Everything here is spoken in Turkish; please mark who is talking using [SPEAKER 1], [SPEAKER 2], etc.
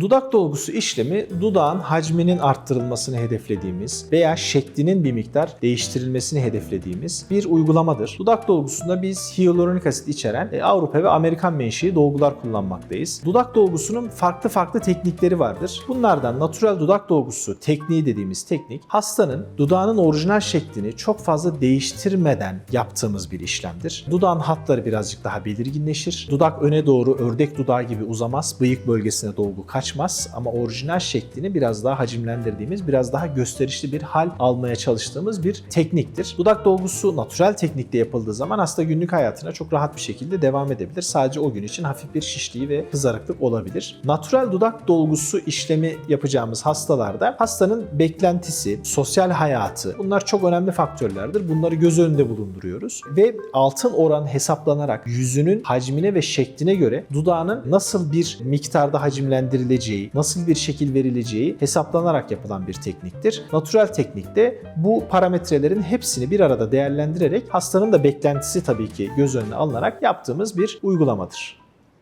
[SPEAKER 1] Dudak dolgusu işlemi dudağın hacminin arttırılmasını hedeflediğimiz veya şeklinin bir miktar değiştirilmesini hedeflediğimiz bir uygulamadır. Dudak dolgusunda biz hyaluronik asit içeren e, Avrupa ve Amerikan menşei dolgular kullanmaktayız. Dudak dolgusunun farklı farklı teknikleri vardır. Bunlardan natural dudak dolgusu tekniği dediğimiz teknik hastanın dudağının orijinal şeklini çok fazla değiştirmeden yaptığımız bir işlemdir. Dudağın hatları birazcık daha belirginleşir. Dudak öne doğru ördek dudağı gibi uzamaz. Bıyık bölgesine dolgu kaçmaz ama orijinal şeklini biraz daha hacimlendirdiğimiz, biraz daha gösterişli bir hal almaya çalıştığımız bir tekniktir. Dudak dolgusu natural teknikle yapıldığı zaman hasta günlük hayatına çok rahat bir şekilde devam edebilir. Sadece o gün için hafif bir şişliği ve kızarıklık olabilir. Natural dudak dolgusu işlemi yapacağımız hastalarda hastanın beklentisi, sosyal hayatı bunlar çok önemli faktörlerdir. Bunları göz önünde bulunduruyoruz ve altın oran hesaplanarak yüzünün hacmine ve şekline göre dudağının nasıl bir miktarda hacimlendirileceği, nasıl bir şekil verileceği hesaplanarak yapılan bir tekniktir. Natural teknikte bu parametrelerin hepsini bir arada değerlendirerek hastanın da beklentisi tabii ki göz önüne alınarak yaptığımız bir uygulamadır.